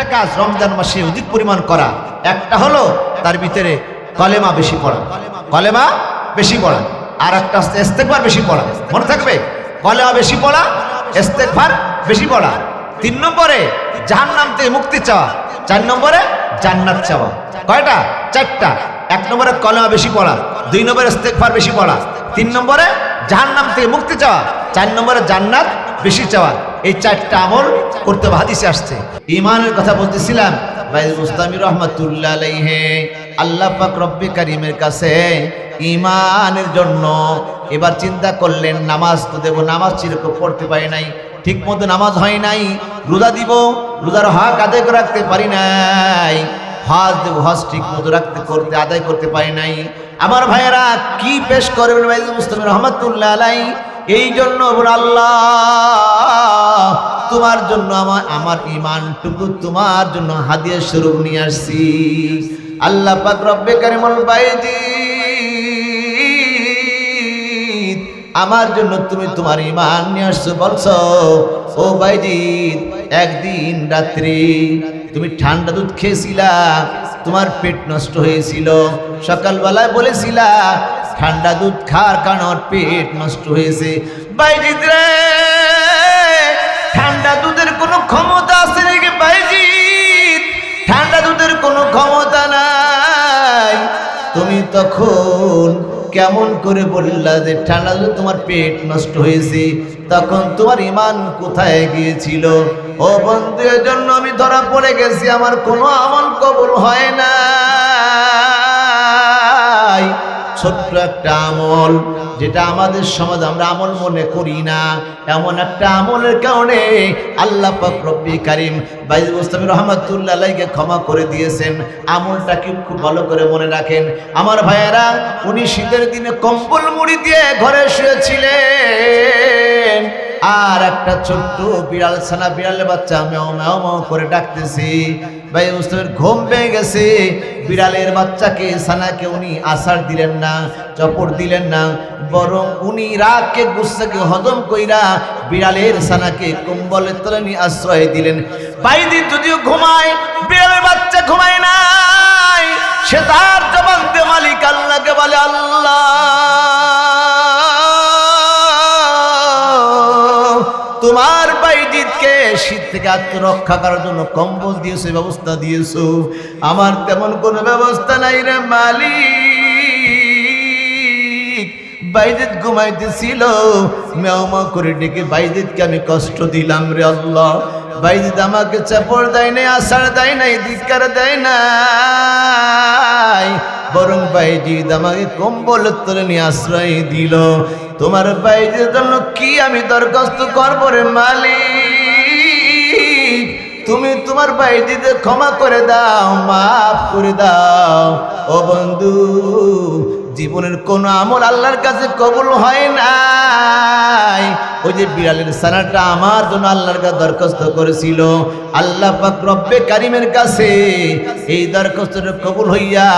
একটা কাজ রমজান মাসে অধিক পরিমাণ করা, একটা হলো তার ভিতরে কলেমা বেশি পড়া, কলেমা বেশি পড়া আর একটা হচ্ছে ইস্তেকবার বেশি পড়া, মনে থাকবে? কলেমা বেশি পড়া ইস্তেকবার বেশি পড়া। তিন নম্বরে জাহান্নাম থেকে মুক্তি চাওয়া, চার নম্বরে জান্নাত চাওয়া। কয়টা? চারটা। এক নম্বরে কলেমা বেশি পড়া, দুই নম্বরে ইস্তেকবার বেশি পড়া, তিন নম্বরে জাহান্নাম থেকে মুক্তি চাওয়া, চার নম্বরে জান্নাত বেশি চাওয়া। এই চারটা আমল করতে হবে, হাদিসে আসছে। ইমানের কথা বলতেছিলাম বাইজ মুস্তামি রহমাতুল্লাহ আলাইহে। আল্লাহ পাক রব্বে কারিমের কাছে ইমানের জন্য এবার চিন্তা করলেন নামাজ তো দেব নামাজ চিরকম পড়তে পারি নাই। ঠিক মতো নামাজ হয় নাই রোজা দিব রোজার হক আদায় রাখতে পারি নাই। হজ দেব হজ ঠিক মতো রাখতে করতে আদায় করতে পারি নাই। আমার ভাইয়েরা কি পেশ করবেন বাইজ মুস্তামি রহমাতুল্লাহ আলাই এই জন্য আল্লাহ, তোমার জন্য আমার আমার ইমানটুকু তোমার জন্য হাদিয়া স্বরূপ নিয়ে আসছি। আল্লাহ পাক রব্বে কারিমুল বাইজি আমার জন্য তুমি তোমার ইমান নিয়ে আসছো। বলছো, ও বাইজিৎ একদিন রাত্রি তুমি ঠান্ডা দুধ খেয়েছিলা, তোমার পেট নষ্ট হয়েছিল। সকালবেলায় বলেছিলা ঠান্ডা দুধ খাওয়ার কারণে পেট নষ্ট হয়েছে। বাইজিৎ ঠান্ডা দুধের কোনো ক্ষমতা আছে নাকি বাইজিৎ ঠান্ডা দুধের কোনো ক্ষমতা নাই। তুমি তখন কেমন করে বললা যে ঠান্ডা দুধ তোমার পেট নষ্ট হয়েছে? তখন তোমার ইমান কোথায় গিয়েছিল? ও বন্ধুর জন্য আমি ধরা পড়ে গেছি, আমার কোনো আমল কবুল হয় না। ছোট্ট একটা আমল, যেটা আমাদের সমাজ আমরা আমল মনে করি না। এমন একটা আমলের কারণে আল্লাহ রব্বি কারিম বাইজ মুস্তাফি ক্ষমা করে দিয়েছেন। আমলটাকে খুব ভালো করে মনে রাখেন। আমার ভাইয়েরা, উনি শীতের দিনে কম্বল মুড়ি দিয়ে ঘরে শুয়েছিলেন। আর একটা ছোট্ট বিড়াল ছানা বিড়ালের বাচ্চা মেও মেও মেও করে ডাকতেছি। ভাই মুস্তাফির ঘুম পেয়ে গেছে। বিড়ালের বাচ্চাকে, সানাকে উনি আসার দিলেন না চপড় দিলেন না, বরং উনি রাগকে, গুস্সাকে হজম কইরা বিড়ালের সানাকে কম্বলের তলে নিয়ে আশ্রয় দিলেন। বাইদিন যদিও ঘুমায়, বিড়ালের বাচ্চা ঘুমায় নাই, সে তার জবান মালিক আল্লাহকে বলে, আল্লাহ। তোমার বাইজিৎকে শীত থেকে আত্মরক্ষা করার জন্য কম্বল দিয়েছ ব্যবস্থা দিয়েছ। আমার তেমন কোনো ব্যবস্থা নাই রে মালিক। বাইজিৎ ঘুমাইতেছিল মেও মা করে ডেকে বাইজিৎকে আমি কষ্ট দিলাম রে আল্লাহ। বাইজিৎ আমাকে চাপড় দেয় নাই, আষাঢ় দেয় নাই, ধিক্কার দেয় নাই। বরং বাইজিৎ আমাকে কম্বল তলে নিয়ে আশ্রয় দিল। তোমার বাইজির জন্য কি আমি দরখাস্ত করব রে মালিক? তুমি তোমার বাইজিদের ক্ষমা করে দাও, মাফ করে দাও। ও বন্ধু জীবনের কোন আমল আল্লাহর কাছে কবুল হয় নাই। ওই যে বিড়ালের সানাটা আমার জন্য আল্লাহর কাছে দরখাস্ত করেছিল। আল্লাহ পাক রব্বে কারিমের কাছে এই দরখাস্তটা কবুল হইয়া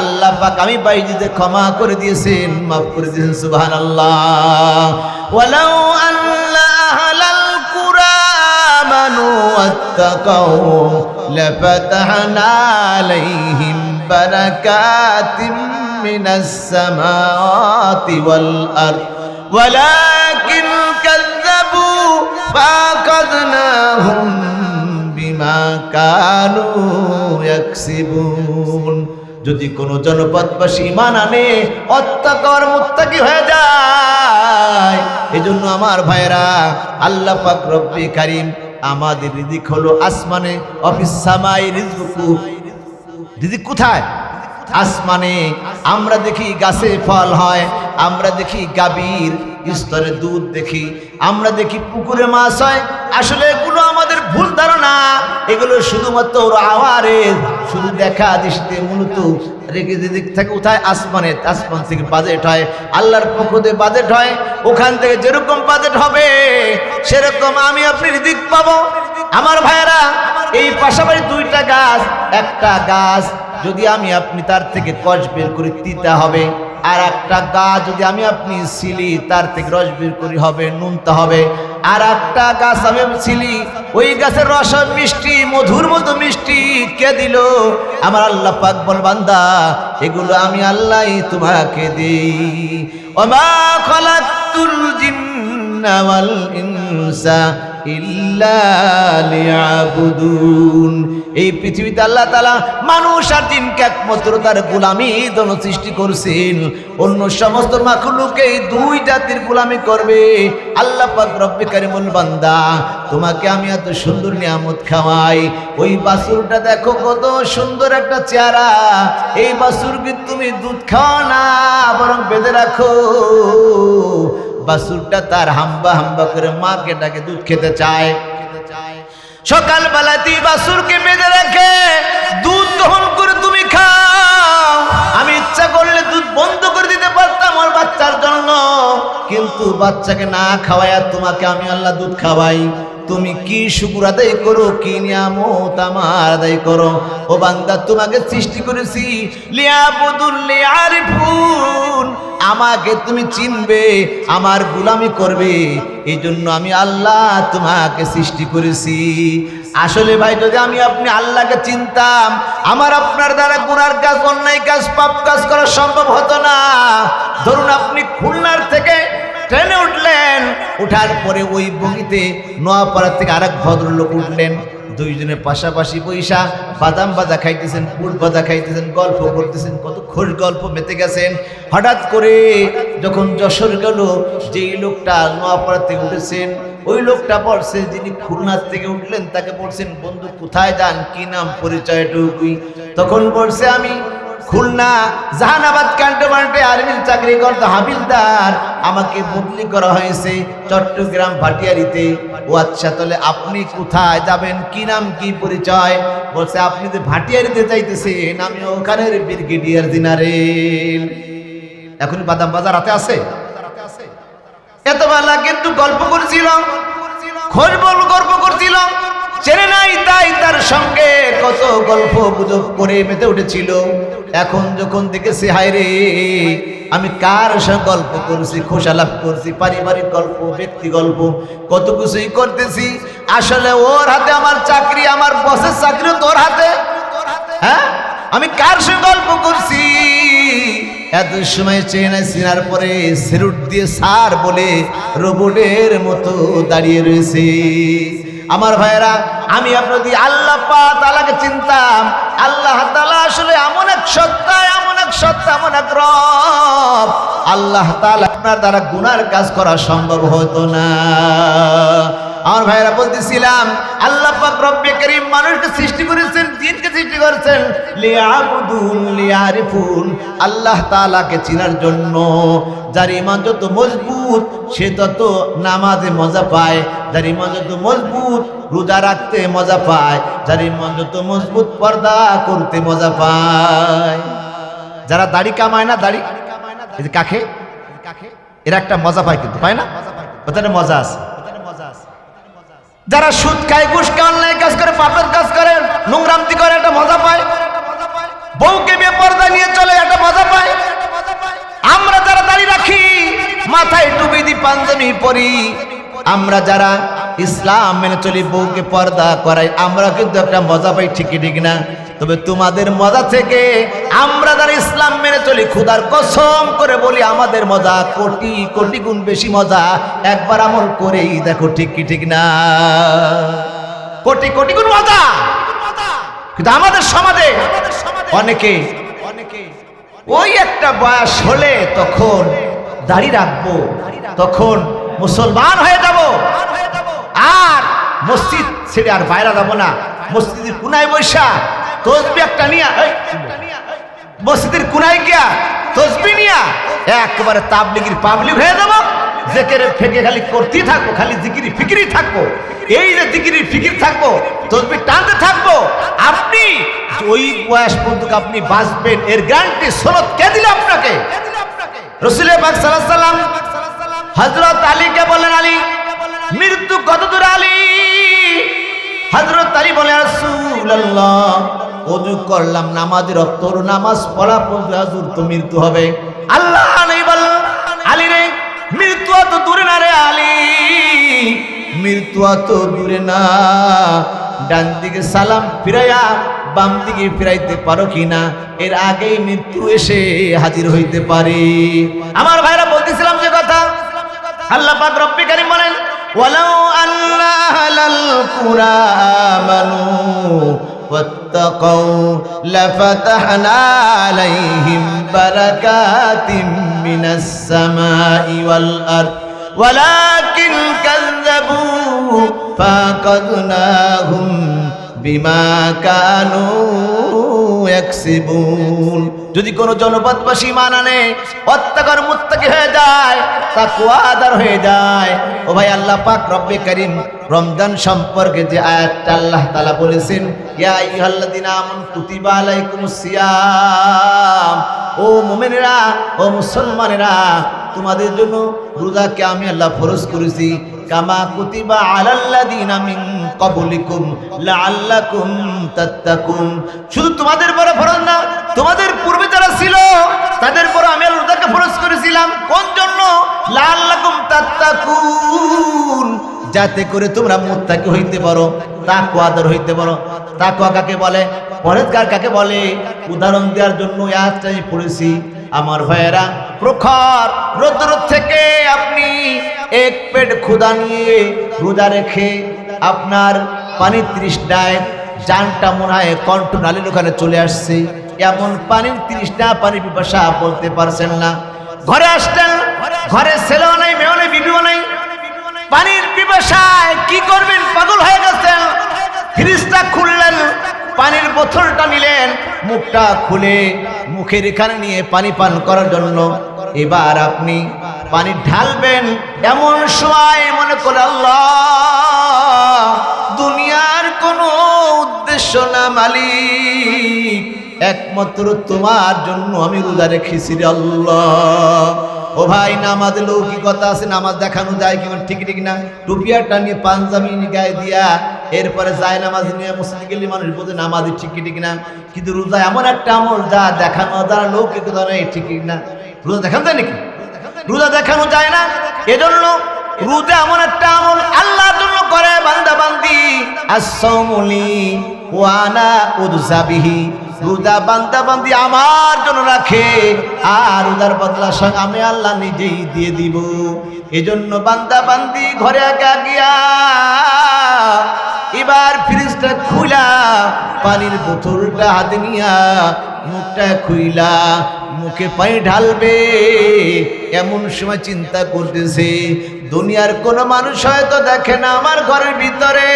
আল্লাহ পাক আমি বাইজিতে ক্ষমা করে দিয়েছেন, মাফ করে দিয়েছেন সুবহান আল্লাহ ওয়ালাউ আল্লাহ আলাল কুরআন মানু আত্তাকাউ, লাফাতাহনা আলাইহিম بركات من السماوات والأرض ولكن كذبوا فأخذناهم بما كانوا يكسبون যদি কোনো জনপদবাসী ইমান আনে অত্যাকর মুত্তাকি হয়ে যায় এজন্য আমার ভাইরা আল্লাহ পাক রব্বি কারিম আমাদের রিজিক হলো আসমানে অফিস সামাই রিজকু রিজিক কোথায়? আসমানে আমরা দেখি গাছে ফল হয়। আমরা দেখি গাভীর, স্তরে দুধ দেখি, আমরা দেখি পুকুরে মাছ হয়। আসলে এগুলো আমাদের ভুল ধারণা। এগুলো শুধুমাত্র ওর আওয়ারে শুধু দেখা দৃষ্টিতে মূলত রেখে দিক থেকে কোথায় আসমানে, আসমান থেকে বাজেট হয়, আল্লাহর পক্ষ থেকে বাজেট হয়। ওখান থেকে যেরকম বাজেট হবে, সেরকম আমি আপনি দিক পাবো। আমার ভাইয়েরা, এই পাশাপাশি দুইটা গাছ, একটা গাছ যদি আমি আপনি তার থেকে কষ বের করি দিতে হবে। আর একটা গাছ যদি আমি আপনি ছিলি, তার থেকে রস বের করি হবে, নুনতা হবে। আর একটা গাছ আমি ছিলি, ওই গাছের রস মিষ্টি, মধুর মতো মিষ্টি। কে দিল? আমার আল্লাহ পাক বল, বান্দা, এগুলো আমি আল্লাহ তোমাকে দিই। ওমা খলাকুল জিন্না ওয়াল ইনসা। এই পৃথিবীতে আল্লাহ তালা মানুষ আর জিনকে একমাত্র তার গোলামি দন সৃষ্টি করছেন। অন্য সমস্ত মাখলুকে দুই জাতির গোলামি করবে। আল্লাহ পাক রব্বে কারিমুল বান্দা, তোমাকে আমি এত সুন্দর নিয়ামত খাওয়াই। ওই বাসুরটা দেখো কত সুন্দর একটা চেহারা। এই বাসুরকে তুমি দুধ খাও না, বরং বেঁধে রাখো। বাসুরটা তার হাম্বা হাম্বা করে মাকে ডাকে, দুধ খেতে চায়। সকালবেলা তুই বাসুরকে বেঁধে রাখে দুধ দহন করে তুমি খাও। আমি ইচ্ছা করলে দুধ বন্ধ করে দিতে পারতাম আমার বাচ্চার জন্য। কিন্তু বাচ্চাকে না খাওয়ায় তোমাকে আমি আল্লাহ দুধ খাওয়াই। তুমি কি শুকুর আদায় করো? কি নিয়ামত আমার আদায় করো? ও বান্দা, তোমাকে সৃষ্টি করেছি। আমাকে তুমি চিনবে, আমার গুলামি করবে। এই জন্য আমি আল্লাহ তোমাকে সৃষ্টি করেছি। আসলে ভাই, যদি আমি আপনি আল্লাহকে চিনতাম, আমার আপনার দ্বারা গুনার কাজ, অন্যায় কাজ, পাপ কাজ করা সম্ভব হতো না। ধরুন আপনি খুলনার থেকে ট্রেনে উঠলেন। উঠার পরে ওই বগিতে নোয়াপাড়া থেকে আরেক ভদ্রলোক উঠলেন। দুইজনে পাশাপাশি বৈশা বাদাম বাদা খাইতেছেন পুট বাদা খাইতেছেন, গল্প করতেছেন, কত খোশ গল্প মেতে গেছেন। হঠাৎ করে যখন যশোর গেল, যেই লোকটা নোয়াপাড়া থেকে উঠেছেন, ওই লোকটা পড়ছে যিনি খুলনার থেকে উঠলেন, তাকে বলছেন, বন্ধু, কোথায় যান? কি নাম, পরিচয়টুকুই? তখন বলছে, আমি খুলনা, জাহানাবাদ ক্যান্টনমেন্টে আর্মির চাকরি করতো হাবিলদার। আমাকে বদলি করা হয়েছে চট্টগ্রাম ভাটিয়ারিতে। ও আচ্ছা তাহলে আপনি কোথায় যাবেন? কি নাম, কি পরিচয়? বলছে, আপনি যে ভাটিয়ারিতে যাইতেছেন, আমি ওখানের ব্রিগেডিয়ার দিনারেল এখন বাদাম বাজার হাতে আছে? এত বেলা কিন্তু গল্প করছিলাম খোঁজ বল গল্প করছিলাম। চেনে নাই তাই তার সঙ্গে কত গল্প গুজব করে মেতে উঠেছিল। এখন যখন দেখেছি, হায় রে, আমি কার সঙ্গে গল্প করছি, খোশালাপ করছি, পারিবারিক গল্প, ব্যক্তি গল্প, কত কিছুই করতেছি। আসলে ওর হাতে আমার চাকরি, আমার বসের চাকরি তোর হাতে? হ্যাঁ? আমি কার সঙ্গে গল্প করছি? এত সময় চেনা চিনার পরে সেরুট দিয়ে সার বলে রোবটের মতো দাঁড়িয়ে রয়েছে। আমার ভাইয়েরা, আমি আপনার আল্লাহ পা তালাকে চিনতাম। আল্লাহ তালা আসলে এমন এক সত্তা, এমন এক সত্তা, এমন এক রব। আল্লাহ তালা আপনার দ্বারা গুনার কাজ করা সম্ভব হতো না। আমার ভাইরা বলতেছিলাম, আল্লাহ পাক রব্বে করিম মানুষকে সৃষ্টি করেছেন, জিনকে সৃষ্টি করেছেন। লিয়াবুদুন, লিয়ারিফুন, আল্লাহ তাআলাকে চিনার জন্য। যার ইমান যত মজবুত, সে তত নামাজে মজা পায়। যার ইমান যত মজবুত, রোজা রাখতে মজা পায়। যার ইমান যত মজবুত, পর্দা করতে মজা পায়। যারা দাড়ি কামায় না, দাড়ি এই যে কাকে এরা একটা মজা পায় কিন্তু, পায় না? ওখানে মজা আছে। যারা সুদ খায়, ঘুষ খায়, অন্যায় কাজ করে, পাপের কাজ করে, নোংরামতি করে, একটা মজা পায়। বউকে বিয়ে বেপর্দা নিয়ে চলে, একটা মজা পায়। আমরা যারা দাড়ি রাখি, মাথায় টুপি দি পাঞ্জাবি পরি। আমরা যারা ইসলাম মেনে চলি, বউকে পর্দা করাই, আমরা কিন্তু একটা মজা পাই, ঠিকই, ঠিক না? তবে তোমাদের মজা থেকে আমরা যারা ইসলাম মেনে চলি, খুদার কসম করে বলি, আমাদের মজা কোটি কোটি গুণ বেশি মজা। একবার আমল করেই দেখো ঠিক কি ঠিক না? কোটি কোটি গুণ মজা। কিন্তু আমাদের সমাজে অনেকে, ওই একটা বয়স হলে তখন দাড়ি রাখব, তখন মুসলমান হয়ে যাব। আর মসজিদ ছেড়ে আর বাইরে যাব না। মসজিদের কুনায় বৈশা তসবি একটা নিয়া মসজিদের কুনায় গিয়া তসবি নিয়া একেবারে তাবলিগির পাবলিক হয়ে যাব। জেকেরে ফেকে খালি করতেই থাকব, খালি জিকিরি ফিকিরি থাকব। এই যে জিকিরি ফিকির থাকব, তসবি টানতে থাকব, আপনি ওই বয়স পর্যন্ত আপনি বাঁচবেন। এর গ্যারান্টি সনদ কে দিল আপনাকে? রসুলের সাল্লাল্লাহু আলাইহি সাল্লাম হজরত আলীকে বলেন আলী? মৃত্যু কত দূর আলী হজরত আলী বলে অজু করলাম নামাজের তোর নামাজ পড়া হাজুর, তো মৃত্যু হবে। আল্লাহ নেই বল আলী রে, মৃত্যু অত দূরে না রে আলী। মৃত্যু অত দূরে না। ডান দিকে সালাম ফিরাইয়া বাম দিকে ফিরাইতে পারো কিনা এর আগেই মৃত্যু এসে হাজির হইতে পারে। আমার ভাইরা বলতেছিলাম আল্লাহ পাক রব্বি কারীম বলেন ওয়ালাউ আন্না আহলাল কুরা আমানু واتقوا لفتحنا عليهم بركات من السماء والأرض ولكن كذبوا فأخذناهم بما كانوا يكسبون যদি কোনো জনপদবাসী মান আনে, অত্যাকার মুত্তাকি হয়ে যায় তা কুয়াদার হয়ে যায়। ও ভাই, আল্লাহ পাক রব্বে করিম রমজান সম্পর্কে যে আয়াতটা আল্লাহ তালা বলেছেন ও মুমিনেরা, ও মুসলমানেরা, তোমাদের জন্য রোজাকে আমি আল্লাহ ফরজ করেছি। কামা কুতিবা আলাল্লাযিনা মিন লাআল্লাকুম শুধু তোমাদের ফরজ না, তোমাদের পূর্বে যারা ছিল, তাদের পরে আমি আল্লাহ রোজাকে ফরজ করেছিলাম। কোন জন্য? লাআল্লাকুম তাত্তাকুন। যাতে করে তোমরা মুত্তাকি হইতে পারো, তাকওয়াদার হইতে পারো। তাকওয়া কাকে বলে? পরেজগার কাকে বলে? উদাহরণ দেওয়ার জন্য আয়াতটা আমি পড়েছি। আমার ভাইয়েরা, প্রখর রোদ্র থেকে আপনি এক পেট ক্ষুদা নিয়ে রোজা রেখে আপনার পানির তৃষ্ণায় জানটা মনে হয় কণ্ঠ নালীর ওখানে চলে আসছে। এমন পানির তৃষ্ণা, পানি পিপাসা বলতে পারছেন না। ঘরে আসতেন, ঘরে ছেলেও নাই, মেয়েও নেই, বিবিও নাই। পানির পিপাসায় কি করবেন? পাগল হয়ে গেছেন। ফ্রিজটা খুললেন পানির বোতলটা নিলেন, মুখটা খুলে মুখের এখানে নিয়ে পানি পান করার জন্য। এবার আপনি পানি ঢালবেন এমন সময় মনে করে আল্লাহ, দুনিয়ার কোনো উদ্দেশ্য না মালিক, একমাত্র তোমার জন্য আমি রোজা রেখেছি আল্লাহ। ও ভাই, নামাজ লৌকিকতা আছে, নামাজ দেখানো যায় কি ঠিক ঠিক না। টুপিয়াটা নিয়ে পাঞ্জাবি গায়ে দিয়া এরপরে যায় নামাজ নিয়ে মসজিদে গেলে মানুষ বোঝে নামাজ ঠিক ঠিক না? কিন্তু রোজা এমন একটা আমল যা দেখানো দ্বারা লৌকিকতা নেই ঠিক না? রোজা দেখানো যায় নাকি? রোজা দেখানো যায় না? এজন্য রোজা এমন একটা আমল আল্লাহর জন্য করে, বান্দা বান্দি আসসামুলি ওয়ানা উদসাবিহি রোজা বান্দা বান্দি আমার জন্য রাখে, আর রোজার বদলা সঙ্গে আমি আল্লাহ নিজেই দিয়ে দিব। এজন্য বান্দা বান্দি ঘরে একা গিয়া এবার ফ্রিজটা খুলা পানির বোতলটা হাতে নিয়া মুখটা খুইলা, মুখে পানি ঢালবে। এমন সময় চিন্তা করতেছে, দুনিয়ার কোনো মানুষ হয়তো দেখে না আমার ঘরের ভিতরে।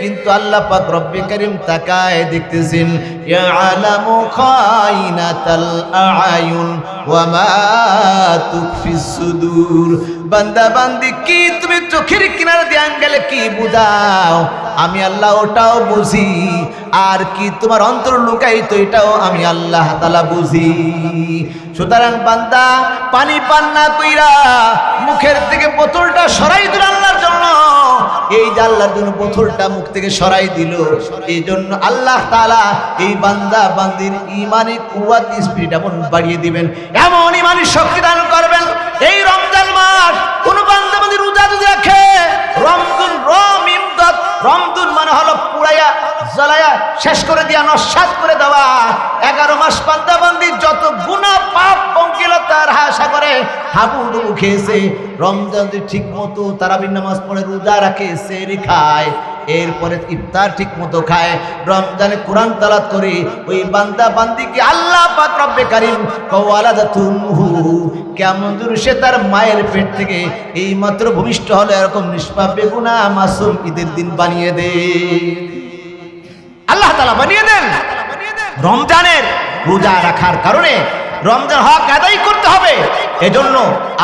কিন্তু আল্লাহ পাক রব্বে করিম তাকায় দেখতেছেন, ইয়ালামু খাইনাতাল আয়ুন ওয়া মা তুখফিস সুদূর। বান্দা, বান্দি, কি তুমি চোখের কিনারে দিয়ে আঙ্গেলে কি বুঝাও? আমি আল্লাহ ওটাও বুঝি। আর কি তোমার অন্তর লুকাই তো এটাও আমি আল্লাহ তালা বুঝি। সুতরাং বান্দা, পানি পান না কইরা মুখের থেকে বোতলটা সরাই দিল আল্লাহর জন্য। এই যে আল্লাহর জন্য বোতলটা মুখ থেকে সরাই দিল, এই জন্য আল্লাহ তালা এই বান্দা, বান্দির ইমানি, কুয়াত স্পিরিট এমন বাড়িয়ে দিবেন, এমন ইমানি শক্তি দান করবেন, এই রমজান মাস কোন বান্দা বান্দি রোজা যদি রাখে রমদুন রম ইমদত রমদুন মানে হলো পুড়াইয়া জ্বালায়া শেষ করে দিয়া নস্বাত করে দেওয়া। এগারো মাস বান্দা বান্দি যত গুণা পাপ পঙ্কিলতার হাসা করে। হাবুডুবু খেয়েছে। রমজান ঠিক মতো তারাবির নামাজ পড়ে, রোজা রাখে, সেরি খায়। এরপরে ইফতার ঠিক মতো খায়। রমজানে কোরআন তালাত করে ওই বান্দা বান্দিকে আল্লাহ পাক রব্বে কারিম কওয়ালাদা তুমহু কেমন দূর সে তার মায়ের পেট থেকে এই মাত্র ভূমিষ্ঠ হলো, এরকম নিষ্পাপ, বেগুনা, মাসুম ঈদের দিন বানিয়ে দে। আল্লাহ তালা বানিয়ে দেন। রমজানের রোজা রাখার কারণে রমজান হক আদায় করতে হবে। এজন্য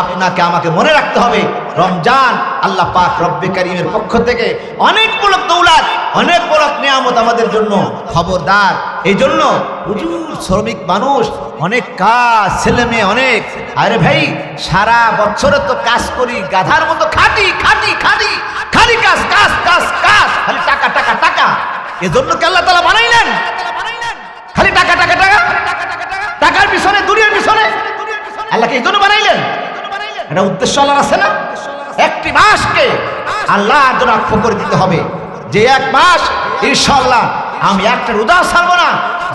আপনাকে আমাকে মনে রাখতে হবে, রমজান আল্লাহ পাক রব্বে করিমের পক্ষ থেকে অনেক বলক দৌলাত, অনেক বলক নিয়ামত আমাদের জন্য খবরদার। এই জন্য প্রচুর শ্রমিক, মানুষ, অনেক কাজ, ছেলে মেয়ে অনেক। আরে ভাই, সারা বছরে তো কাজ করি, গাধার মতো খাটি খাটি খাটি, খালি কাজ কাজ কাজ কাজ, খালি টাকা টাকা টাকা। এজন্য কি আল্লাহ তালা বানাইলেন? খালি টাকা টাকা টাকা? পিছনে। আল্লাহকে এই জন্য বানাইলেন। এটা উদ্দেশ্য আল্লাহর আছে না? একটি মাসকে জন্য আক্ষ করে দিতে হবে। যে এক মাস আমি একটা রোজা ছাড়বো না।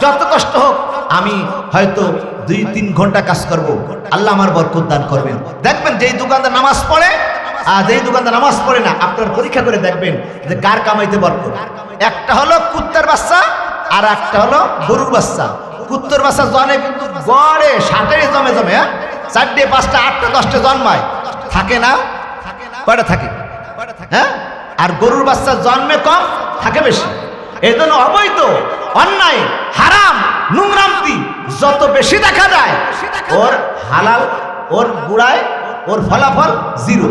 যত কষ্ট হোক, আমি হয়তো দুই, তিন ঘণ্টা কাজ করব। আল্লাহ আমার বরকত দান করবেন। দেখবেন যেই দোকানদার নামাজ পড়ে, আর যেই দোকানদার নামাজ পড়ে না, আপনার পরীক্ষা করে দেখবেন যে কার কামাইতে বরকত। একটা হলো কুত্তার বাচ্চা, আর একটা হলো গরুর বাচ্চা। কুত্তর বাচ্চা জনে কিন্তু গড়ে ষাটের জমে জমে হ্যাঁ? চারটে, পাঁচটা, আটটা, দশটা জন্মায়। থাকে না? কয়টা থাকে? হ্যাঁ? আর গরুর বাচ্চা জন্মে কম? থাকে বেশি। এই জন্য অবৈধ, অন্যায়, হারাম, নোংরামতি যত বেশি দেখা যায়, ওর হালাল, ওর গুড়ায়, ওর ফলাফল জিরো।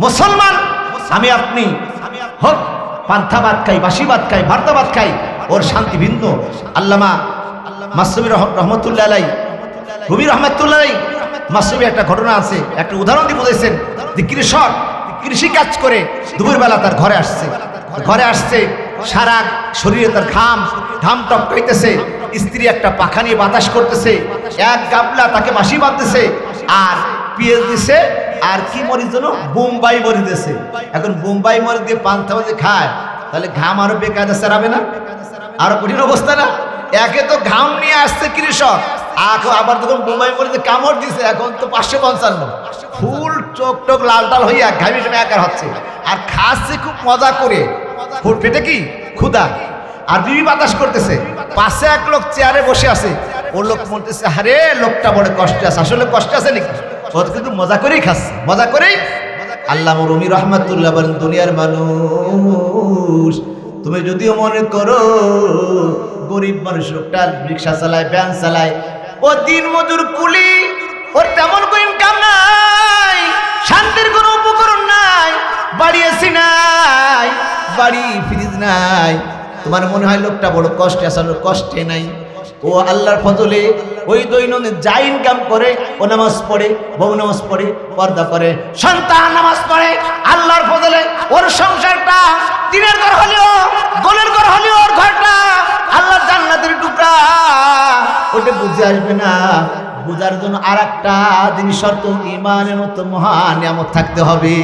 মুসলমান, আমি আপনি, হোক, পান্থা খাই বাসি ভাত খাই ভাত খাই ওর শান্তি ভিন্ন। আল্লামা মাসুমি রহমতুল্লাহ আলাই রবি রহমতুল্লাহ মাসুমি একটা ঘটনা আছে। একটা উদাহরণ দিয়ে বলেছেন যে কৃষক কৃষি কাজ করে দুপুরবেলা তার ঘরে আসছে। ঘরে আসছে, সারা শরীরে তার ঘাম ঘাম টপকাইতেছে, স্ত্রী একটা পাখা নিয়ে বাতাস করতেছে, এক গাবলা তাকে বাসি বাঁধতেছে, আর পিএস দিছে, আর কি মরিচ যেন? বোম্বাই মরি দিয়েছে এখন বোম্বাই মরি দিয়ে পান্থা বাজে খায়, তাহলে ঘাম আরও বেকায়দা সেরাবে না? আরও কঠিন অবস্থা না? একে তো ঘাম নিয়ে আসছে কৃষক। আখ আবার যখন বোম্বাই মরিতে কামড় দিছে, এখন তো পাঁচশো পঞ্চান্ন। ফুল চোখ টোক লাল টাল হইয়া ঘামি ঘামে একার হচ্ছে। আর খাচ্ছে খুব মজা করে। ফুল পেটে কি? ক্ষুদা আর বিবি বাতাস করতেছে। পাশে এক লোক চেয়ারে বসে আছে। ও লোক বলতেছে, আরে, লোকটা বড় কষ্টে আছে। আসলে কষ্ট আছে নাকি? ও কিন্তু মজা করেই খাচ্ছে। মজা করেই? আল্লাহ রমি রহমাতুল্লাহ বলেন, দুনিয়ার মানুষ তুমি যদিও মনে করো, গরিব মানুষ লোকটা রিক্সা চালায়, ভ্যান চালায়, ও দিন মজুর কুলি, ওর তেমন কোনো ইনকাম নাই, শান্তির কোনো উপকরণ নাই, বাড়ি এসি নাই, বাড়ি ফ্রিজ নাই। তোমার মনে হয় লোকটা বড় কষ্টে আসলে কষ্টে নাই। ও আল্লাহর ফজলে, ওই দৈনন্দিন যা ইনকাম করে, ও নামাজ পড়ে, বউ নামাজ পড়ে, পর্দা করে, সন্তান নামাজ পড়ে, আল্লাহর ফজলে, ওর সংসারটা দিনের ঘর হলেও গোলের ঘর হলেও ওর ঘরটা আল্লাহর জান্নাতের টুকরা। ওটা বুঝে আসবে না। বুঝার জন্য আর একটা জিনিস শর্ত ইমানের মতো মহান নিয়ামত থাকতে হবে।